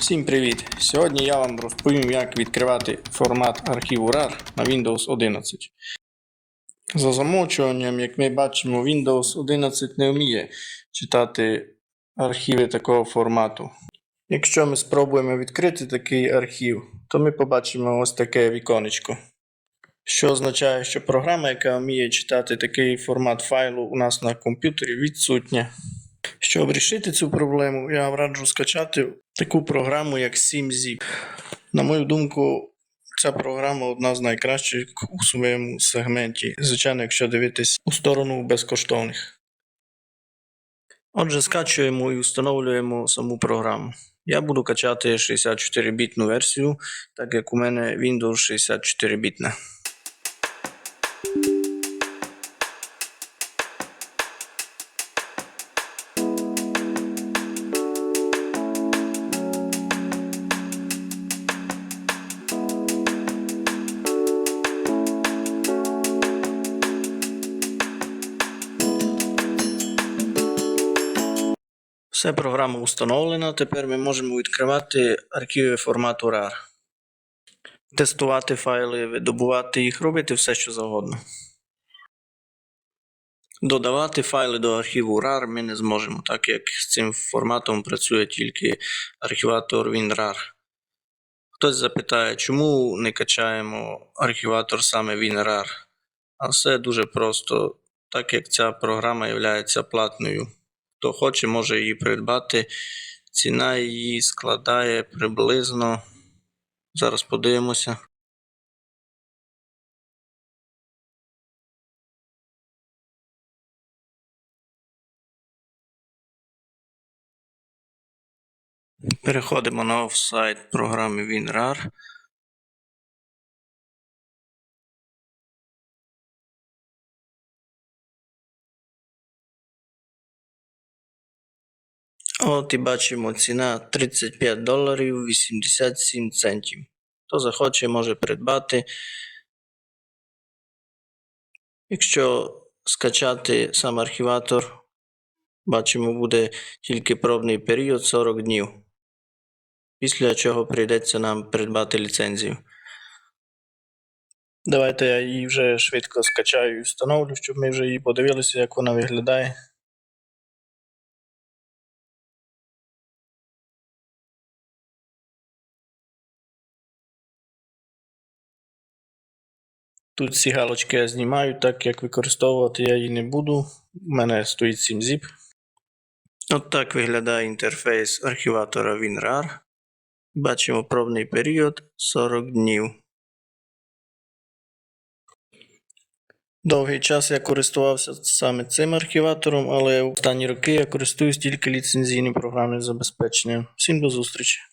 Всім привіт! Сьогодні я вам розповім, як відкривати формат архіву RAR на Windows 11. За замовчуванням, як ми бачимо, Windows 11 не вміє читати архіви такого формату. Якщо ми спробуємо відкрити такий архів, то ми побачимо ось таке віконечко. Що означає, що програма, яка вміє читати такий формат файлу у нас на комп'ютері, відсутня. Щоб рішити цю проблему, я вам раджу скачати таку програму, як SimZip. На мою думку, ця програма одна з найкращих у своєму сегменті. Звичайно, якщо дивитись у сторону безкоштовних. Отже, скачуємо і встановлюємо саму програму. Я буду качати 64-бітну версію, так як у мене Windows 64-бітна. Все програма встановлена. Тепер ми можемо відкривати архіви формату RAR. Тестувати файли, видобувати їх, робити все, що завгодно. Додавати файли до архіву RAR ми не зможемо, так як з цим форматом працює тільки архіватор WinRAR. Хтось запитає, чому не качаємо архіватор саме WinRAR? А все дуже просто, так як ця програма є платною. Хто хоче, може її придбати. Ціна її складає приблизно. Зараз подивимося. Переходимо на офсайт програми WinRAR. От і бачимо ціна 35 доларів 87 центів. Хто захоче, може придбати. Якщо скачати сам архіватор, бачимо, буде тільки пробний період 40 днів. Після чого прийдеться нам придбати ліцензію. Давайте я її вже швидко скачаю і встановлю, щоб ми вже її подивилися, як вона виглядає. Тут ці галочки я знімаю, так як використовувати я її не буду. У мене стоїть SimZip. От так виглядає інтерфейс архіватора WinRAR. Бачимо пробний період 40 днів. Довгий час я користувався саме цим архіватором, але в останні роки я користуюсь тільки ліцензійним програмним забезпеченням. Всім до зустрічі!